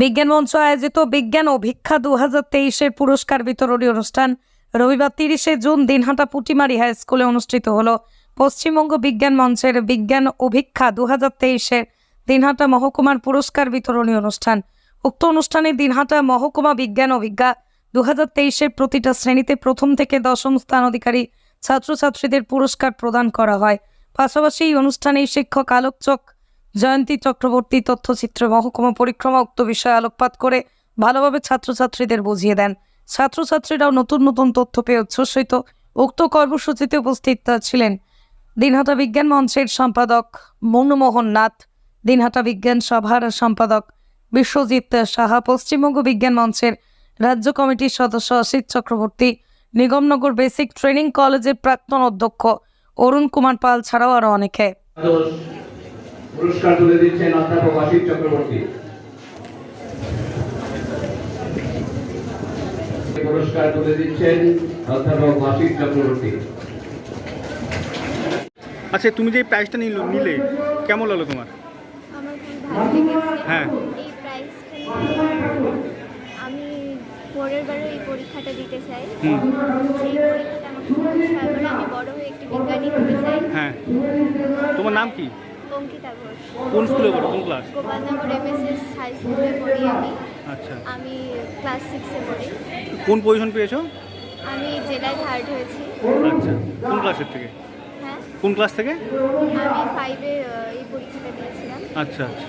বিজ্ঞান মঞ্চ আয়োজিত বিজ্ঞান ও ভিক্ষা দু হাজার তেইশের পুরস্কার বিতরণী অনুষ্ঠান রবিবার তিরিশে জুন দিনহাটা পুটিমারি হাই স্কুলে অনুষ্ঠিত হলো। পশ্চিমবঙ্গ বিজ্ঞান মঞ্চের বিজ্ঞান ও ভিক্ষা দু হাজার তেইশের দিনহাটা মহকুমার পুরস্কার বিতরণী অনুষ্ঠান। উক্ত অনুষ্ঠানে দিনহাটা মহকুমা বিজ্ঞান অভিজ্ঞা দু হাজার তেইশের প্রতিটা শ্রেণীতে প্রথম থেকে দশম স্থান অধিকারী ছাত্রছাত্রীদের পুরস্কার প্রদান করা হয়। পাশাপাশি এই অনুষ্ঠানে শিক্ষক আলোকচক জয়ন্তী চক্রবর্তী তথ্যচিত্র মহকুমা পরিক্রমা উক্ত বিষয়ে আলোকপাত করে ভালোভাবে ছাত্রছাত্রীদের বুঝিয়ে দেন। ছাত্রছাত্রীরাও নতুন নতুন তথ্য পেয়ে উচ্ছ্বসিত। উক্ত কর্মসূচিতে উপস্থিত ছিলেন দিনহাটা বিজ্ঞান মঞ্চের সম্পাদক মনমোহন নাথ, দিনহাটা বিজ্ঞান সভার সম্পাদক বিশ্বজিৎ সাহা, পশ্চিমবঙ্গ বিজ্ঞান মঞ্চের রাজ্য কমিটির সদস্য অসিত চক্রবর্তী, নিগমনগর বেসিক ট্রেনিং কলেজের প্রাক্তন অধ্যক্ষ অরুণ কুমার পাল ছাড়াও আরও অনেকে। পুরস্কার তুলে দিচ্ছেন অধ্যাপক অসিত চক্রবর্তী। পুরস্কার তুলে দিচ্ছেন অধ্যাপক অসিত চক্রবর্তী। আচ্ছা তুমি যে প্রাইজটা নিল নিলে কেমন লাগল তোমার? আমার খুব ভালো লেগেছে। হ্যাঁ। এই আমি পরের বারে এই পরীক্ষাটা দিতে চাই। এই পরীক্ষাটা আমাকে বড় হয়ে একটি বিজ্ঞানী হতে চাই। হ্যাঁ। তোমার নাম কি? অঙ্কিতা ঘোষ। কোন স্কুলে পড়ো? কোন ক্লাস গোপালনগর এমএসএস হাই স্কুলে পড়ি আমি। আচ্ছা। আমি ক্লাস সিক্সে পড়ি। কোন পজিশন পেয়েছ? আমি জেলায় থার্ড হয়েছি। আচ্ছা। কোন ক্লাসের থেকে? হ্যাঁ। কোন ক্লাস থেকে? আমি ফাইভে এই পরীক্ষাটা দিয়েছিলাম। আচ্ছা আচ্ছা।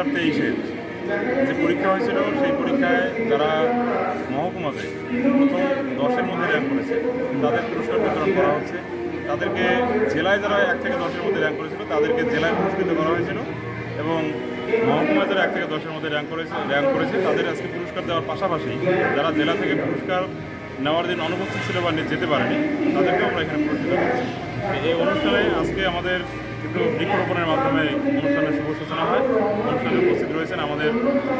হাজার তেইশের যে পরীক্ষা হয়েছিল, সেই পরীক্ষায় যারা মহকুমাতে প্রথম দশের মধ্যে র্যাঙ্ক করেছে, তাদের পুরস্কার বিতরণ করা হচ্ছে। তাদেরকে জেলায় যারা এক থেকে দশের মধ্যে র্যাঙ্ক করেছিল, তাদেরকে জেলায় পুরস্কৃত করা হয়েছিল এবং মহকুমা যারা এক থেকে দশের মধ্যে র্যাঙ্ক করেছে র্যাঙ্ক করেছে, তাদের আজকে পুরস্কার দেওয়ার পাশাপাশি যারা জেলা থেকে পুরস্কার নেওয়ার দিন অনুপস্থিত ছিল বা যেতে পারেনি তাদেরকে আমরা এখানে পুরস্কৃত করছি। এই অনুষ্ঠানে আজকে আমাদের একটু বৃক্ষরোপণের মাধ্যমে অনুষ্ঠানের শুভ সূচনা হয়। অনুষ্ঠানে উপস্থিত রয়েছেন আমাদের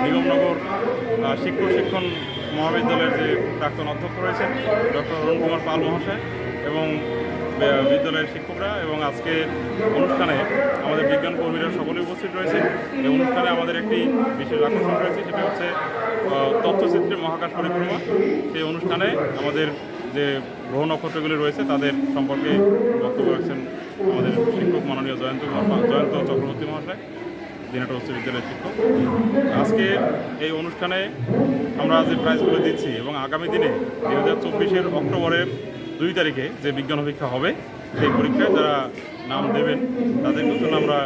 নিগমনগর শিক্ষক শিক্ষণ মহাবিদ্যালয়ের যে প্রাক্তন অধ্যক্ষ রয়েছেন ডক্টর অরুণ কুমার পাল মহাশয় এবং বিদ্যালয়ের শিক্ষকরা এবং আজকে অনুষ্ঠানে আমাদের বিজ্ঞান কর্মীরা সকলে উপস্থিত রয়েছেন এই অনুষ্ঠানে আমাদের একটি বিশেষ আকর্ষণ রয়েছে, সেটা হচ্ছে তথ্যচিত্রের মহাকাশ পরিক্রমা। সেই অনুষ্ঠানে আমাদের যে গ্রহ নক্ষত্রগুলি রয়েছে তাদের সম্পর্কে বক্তব্য রাখছেন আমাদের শিক্ষক মাননীয় জয়ন্ত জয়ন্ত চক্রবর্তী মহাশয় দিনাটা উচ্চ বিদ্যালয়ের শিক্ষক। আজকে এই অনুষ্ঠানে আমরা যে প্রাইজগুলো দিচ্ছি এবং আগামী দিনে দুই হাজার চব্বিশের অক্টোবরের দুই তারিখে যে বিজ্ঞান পরীক্ষা হবে সেই পরীক্ষায় যারা নাম দেবেন তাদের জন্য আমরা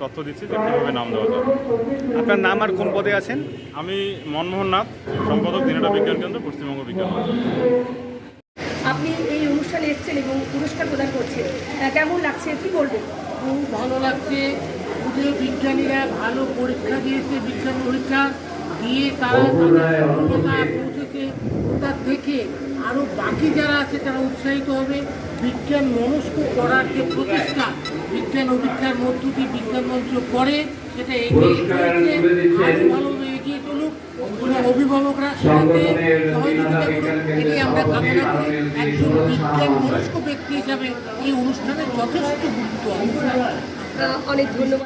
তথ্য দিচ্ছি যে কীভাবে নাম দেওয়া যাবে আপনার নাম আর কোন পদে আছেন? আমি মনমোহন নাথ সম্পাদক দিনাটা বিজ্ঞান কেন্দ্র পশ্চিমবঙ্গ বিজ্ঞান। আপনি এই অনুষ্ঠানে এসছেন এবং পুরস্কার প্রদান করছেন। কেমন লাগছে? কি বলবেন? খুব ভালো লাগছে। যে বিজ্ঞানীরা ভালো পরীক্ষা দিয়েছে বিজ্ঞান পরীক্ষা দিয়ে তারা সফলতা পৌঁছেছে। তার থেকে আরও বাকি যারা আছে তারা উৎসাহিত হবে। বিজ্ঞান মনস্ক করার যে প্রচেষ্টা বিজ্ঞান অভিজ্ঞার মধ্য দিয়ে বিজ্ঞান মন্ত্র করে সেটা এগিয়ে ভালোভাবে এগিয়ে চলুক। কোনো অভিভাবকরা সেটাতে সহযোগিতা করুক। আমরা কামনা করি। একজন বিজ্ঞান মনস্ক ব্যক্তি হিসাবে এই অনুষ্ঠানের যথেষ্ট গুরুত্ব অনেক ধন্যবাদ।